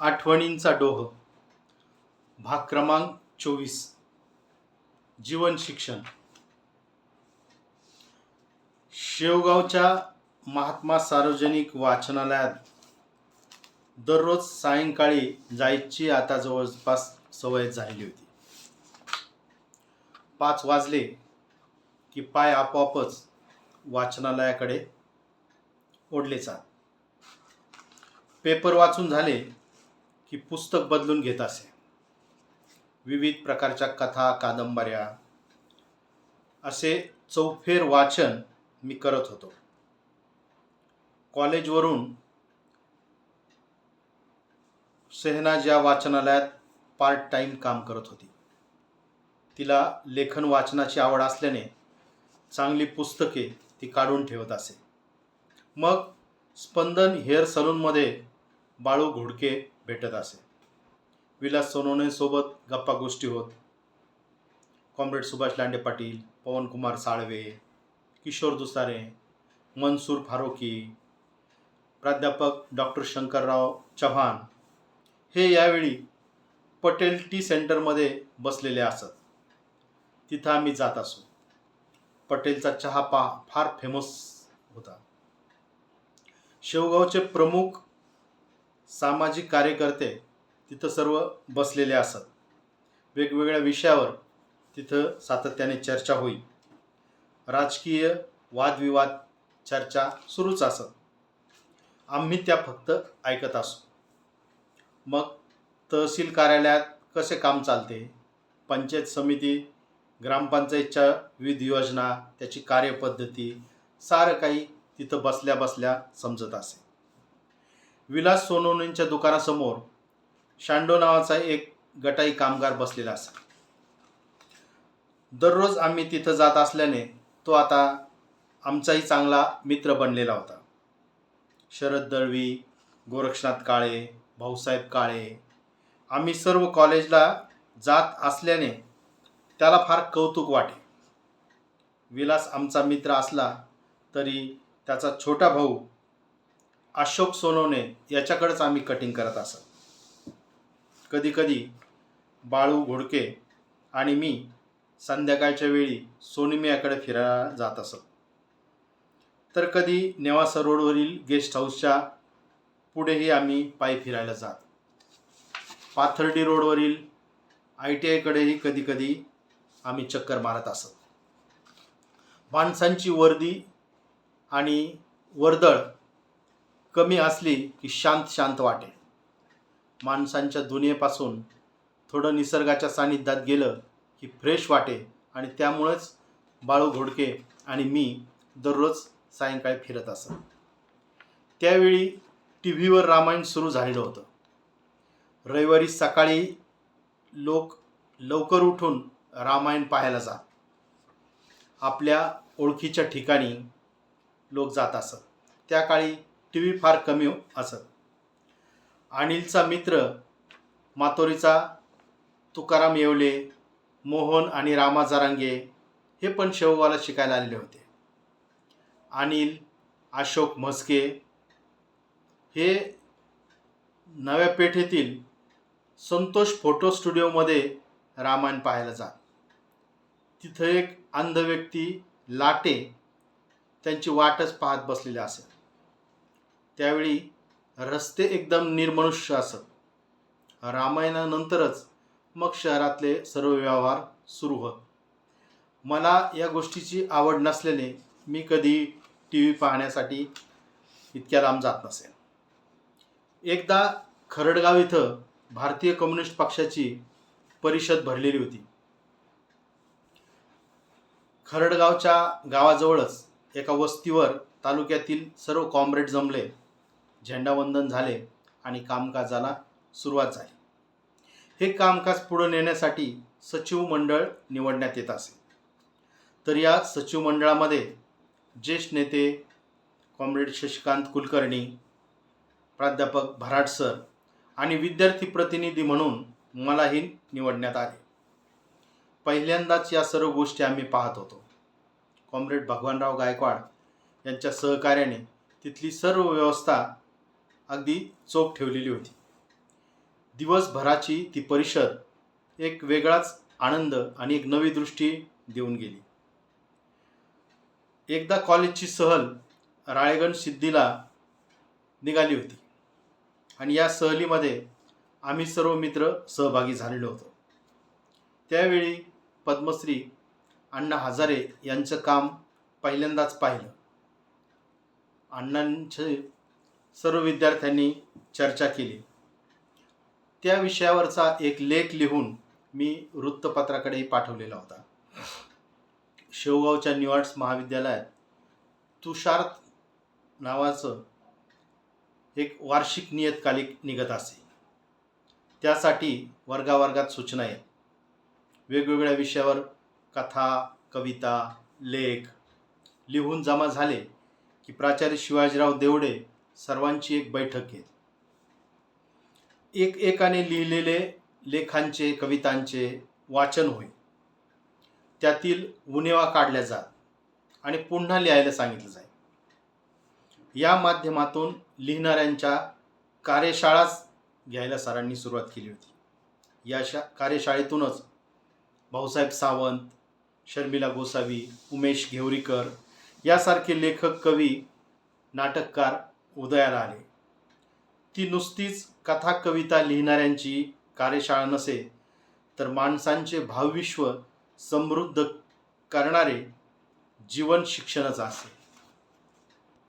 आठवणींचा डोह. भाग क्रमांक चोवीस. जीवन शिक्षण. शेवगावच्या महात्मा सार्वजनिक वाचनालयात दररोज सायंकाळी जायची आता जवळपास सवय झालेली होती. पाच वाजले की पाय आपोआपच वाचनालयाकडे ओढले जात. पेपर वाचून झाले ही पुस्तक बदलून घेत असे. विविध प्रकारच्या कथा कादंबऱ्या असे चौफेर वाचन मी करत होतो. कॉलेजवरून सेहनाज या वाचनालयात पार्ट टाईम काम करत होती तिला लेखन वाचनाची आवड असल्याने चांगली पुस्तके ती काढून ठेवत असे. मग स्पंदन हेअर सलूनमध्ये बाळू घोडके भेटत असे. विलास सोनवणे सोबत गप्पा गोष्टी होत. कॉम्रेड सुभाष लांडे पाटील पवनकुमार साळवे किशोर दुसारे मनसूर फारोकी प्राध्यापक डॉक्टर शंकरराव चव्हाण हे यावेळी पटेल टी सेंटरमध्ये बसलेले असत. तिथं आम्ही जात असू. पटेलचा चहा पा फार फेमस होता. शेवगावचे प्रमुख सामाजिक कार्यकर्ते तिथं सर्व बसलेले असत. वेगवेगळ्या विषयावर तिथं सातत्याने चर्चा होईल राजकीय वादविवाद चर्चा सुरूच असत. आम्ही त्या फक्त ऐकत असू. मग तहसील कार्यालयात कसे काम चालते? पंचायत समिती ग्रामपंचायतच्या विविध योजना त्याची कार्यपद्धती सारं काही तिथं बसल्या बसल्या समजत असे. विलास सोनवणींच्या दुकानासमोर शांडो नावाचा एक गटाई कामगार बसलेला असा. दररोज आम्ही तिथं जात असल्याने तो आता आमचाही चांगला मित्र बनलेला होता. शरद दळवी गोरक्षनाथ काळे भाऊसाहेब काळे आम्ही सर्व कॉलेजला जात असल्याने त्याला फार कौतुक वाटे. विलास आमचा मित्र असला तरी त्याचा छोटा भाऊ अशोक सोनवणे याच्याकडेच आम्ही कटिंग करत असत. कधीकधी बाळू घोडके आणि मी संध्याकाळच्या वेळी सोनिमियाकडे फिरायला जात असत. तर कधी नेवासा रोडवरील गेस्ट हाऊसच्या पुढेही आम्ही पायी फिरायला जात. पाथर्डी रोडवरील आय टी आयकडेही कधीकधी आम्ही चक्कर मारत असत. माणसांची वर्दी आणि वर्दळ कमी असली की शांत शांत वाटे. माणसांच्या दुनियेपासून थोडं निसर्गाच्या सानिध्यात गेलं की फ्रेश वाटे आणि त्यामुळेच बाळू घोडके आणि मी दररोज सायंकाळी फिरत असत. त्यावेळी टी व्हीवर रामायण सुरू झालेलं होतं. रविवारी सकाळी लोक लवकर उठून रामायण पाहायला जात. आपल्या ओळखीच्या ठिकाणी लोक जात असत. त्या काळी टी व्ही फार कमी हो, असत अनिलचा मित्र मातोरीचा तुकाराम येवले मोहन आणि रामा जारांगे हे पण शेवगावला शिकायला आलेले होते. अनिल अशोक म्हस्के हे नव्या पेठेतील संतोष फोटो स्टुडिओमध्ये रामायण पाहायला जात. तिथं एक अंध व्यक्ती लाटे त्यांची वाटच पाहत बसलेले असेल. त्यावेळी रस्ते एकदम निर्मनुष्य असत. रामायणानंतरच मग शहरातले सर्व व्यवहार सुरू होत. मला या गोष्टीची आवड नसल्याने मी कधी टी व्ही पाहण्यासाठी इतक्या लांब जात नसेल एकदा खरडगाव इथं भारतीय कम्युनिस्ट पक्षाची परिषद भरलेली होती. खरडगावच्या गावाजवळच एका वस्तीवर तालुक्यातील सर्व कॉम्रेड जमले झेंडावंदन झाले आणि कामकाजाला सुरुवात झाली. हे कामकाज पुढे नेण्यासाठी सचिव मंडळ निवडण्यात येत असे. तर या सचिव मंडळामध्ये ज्येष्ठ नेते कॉम्रेड शशिकांत कुलकर्णी प्राध्यापक भराट सर आणि विद्यार्थी प्रतिनिधी म्हणून मलाही निवडण्यात आले. पहिल्यांदाच या सर्व गोष्टी आम्ही पाहत होतो. कॉम्रेड भगवानराव गायकवाड यांच्या सहकार्याने तिथली सर्व व्यवस्था अगदी चोख ठेवलेली होती. दिवसभराची ती परिषद एक वेगळाच आनंद आणि एक नवी दृष्टी देऊन गेली. एकदा कॉलेजची सहल राळेगण सिद्धीला निघाली होती आणि या सहलीमध्ये आम्ही सर्व मित्र सहभागी झालेलो होतो. त्यावेळी पद्मश्री अण्णा हजारे यांचं काम पहिल्यांदाच पाहिलं. अण्णांचे सर्व विद्यार्थ्यांनी चर्चा केली. त्या विषयावरचा एक लेख लिहून मी वृत्तपत्राकडेही पाठवलेला होता. शेवगावच्या निवाड्स महाविद्यालयात तुषार नावाचं एक वार्षिक नियतकालिक निघत असे. त्यासाठी वर्गावर्गात सूचना आहेत. वेगवेगळ्या विषयावर कथा कविता लेख लिहून जमा झाले. की प्राचार्य शिवाजीराव देवडे सर्वांची एक बैठक घेत. एक एकाने लिहिलेले लेखांचे कवितांचे वाचन होईल त्यातील उणेवा काढल्या जात आणि पुन्हा लिहायला सांगितलं जाईल या माध्यमातून लिहिणाऱ्यांच्या कार्यशाळाच घ्यायला सरांनी सुरुवात केली होती. या शा कार्यशाळेतूनच भाऊसाहेब सावंत शर्मिला गोसावी उमेश घेवरीकर यासारखे लेखक कवी नाटककार उदयाला आले. ती नुसतीच कथा कविता लिहिणाऱ्यांची कार्यशाळा नसे तर माणसांचे भावविश्व समृद्ध करणारे जीवन शिक्षणच असे.